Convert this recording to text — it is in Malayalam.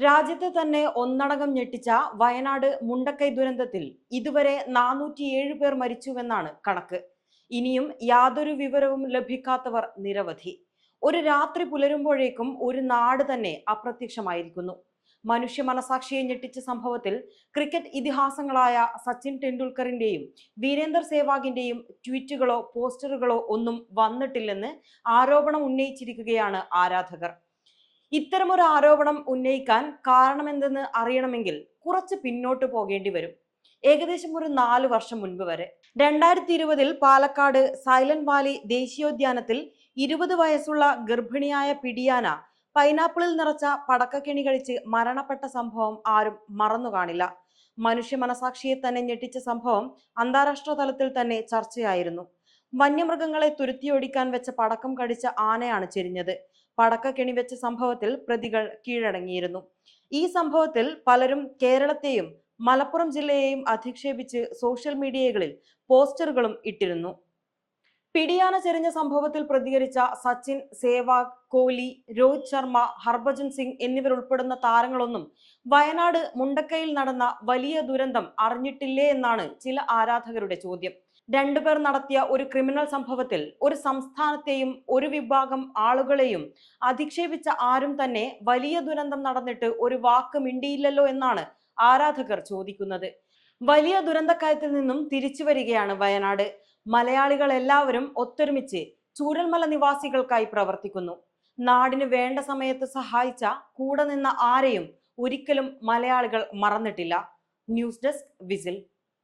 രാജ്യത്തെ തന്നെ ഒന്നടങ്കം ഞെട്ടിച്ച വയനാട് മുണ്ടക്കൈ ദുരന്തത്തിൽ ഇതുവരെ നാനൂറ്റിയേഴ് പേർ മരിച്ചുവെന്നാണ് കണക്ക്. ഇനിയും യാതൊരു വിവരവും ലഭിക്കാത്തവർ നിരവധി. ഒരു രാത്രി പുലരുമ്പോഴേക്കും ഒരു നാട് തന്നെ അപ്രത്യക്ഷമായിരിക്കുന്നു. മനുഷ്യ മനസാക്ഷിയെ ഞെട്ടിച്ച സംഭവത്തിൽ ക്രിക്കറ്റ് ഇതിഹാസങ്ങളായ സച്ചിൻ ടെണ്ടുൽക്കറിന്റെയും വീരേന്ദർ സേവാഗിന്റെയും ട്വീറ്റുകളോ പോസ്റ്ററുകളോ ഒന്നും വന്നിട്ടില്ലെന്ന് ആരോപണം ഉന്നയിച്ചിരിക്കുകയാണ് ആരാധകർ. ഇത്തരമൊരു ആരോപണം ഉന്നയിക്കാൻ കാരണമെന്തെന്ന് അറിയണമെങ്കിൽ കുറച്ച് പിന്നോട്ട് പോകേണ്ടി വരും. ഏകദേശം ഒരു നാല് വർഷം മുൻപ് വരെ. രണ്ടായിരത്തി ഇരുപതിൽ പാലക്കാട് സൈലന്റ് വാലി ദേശീയോദ്യാനത്തിൽ ഇരുപത് വയസ്സുള്ള ഗർഭിണിയായ പിടിയാന പൈനാപ്പിളിൽ നിറച്ച പടക്കക്കെണി കഴിച്ച് മരണപ്പെട്ട സംഭവം ആരും മറന്നു കാണില്ല. മനുഷ്യ മനസാക്ഷിയെ തന്നെ ഞെട്ടിച്ച സംഭവം അന്താരാഷ്ട്ര തലത്തിൽ തന്നെ ചർച്ചയായിരുന്നു. വന്യമൃഗങ്ങളെ തുരുത്തിയൊടിക്കാൻ വെച്ച പടക്കം കടിച്ച ആനയാണ് ചെരിഞ്ഞത്. പടക്ക കെണിവെച്ച സംഭവത്തിൽ പ്രതികൾ കീഴടങ്ങിയിരുന്നു. ഈ സംഭവത്തിൽ പലരും കേരളത്തെയും മലപ്പുറം ജില്ലയെയും അധിക്ഷേപിച്ച് സോഷ്യൽ മീഡിയകളിൽ പോസ്റ്ററുകളും ഇട്ടിരുന്നു. പിടിയാന ചെരിഞ്ഞ സംഭവത്തിൽ പ്രതികരിച്ച സച്ചിൻ സേവാഗ് കോഹ്ലി രോഹിത് ശർമ്മ ഹർഭജൻ സിംഗ് എന്നിവരുൾപ്പെടുന്ന താരങ്ങളൊന്നും വയനാട് മുണ്ടക്കയിൽ നടന്ന വലിയ ദുരന്തം അറിഞ്ഞിട്ടില്ലേ എന്നാണ് ചില ആരാധകരുടെ ചോദ്യം. രണ്ടുപേർ നടത്തിയ ഒരു ക്രിമിനൽ സംഭവത്തിൽ ഒരു സംസ്ഥാനത്തെയും ഒരു വിഭാഗം ആളുകളെയും അധിക്ഷേപിച്ച ആരും തന്നെ വലിയ ദുരന്തം നടന്നിട്ട് ഒരു വാക്ക് മിണ്ടിയില്ലല്ലോ എന്നാണ് ആരാധകർ ചോദിക്കുന്നത്. വലിയ ദുരന്തക്കയത്തിൽ നിന്നും തിരിച്ചു വരികയാണ് വയനാട്. മലയാളികൾ എല്ലാവരും ഒത്തൊരുമിച്ച് ചൂരൽമല നിവാസികൾക്കായി പ്രവർത്തിക്കുന്നു. നാടിന് വേണ്ട സമയത്ത് സഹായിച്ച കൂടെ നിന്ന ആരെയും ഒരിക്കലും മലയാളികൾ മറന്നിട്ടില്ല. News desk whistle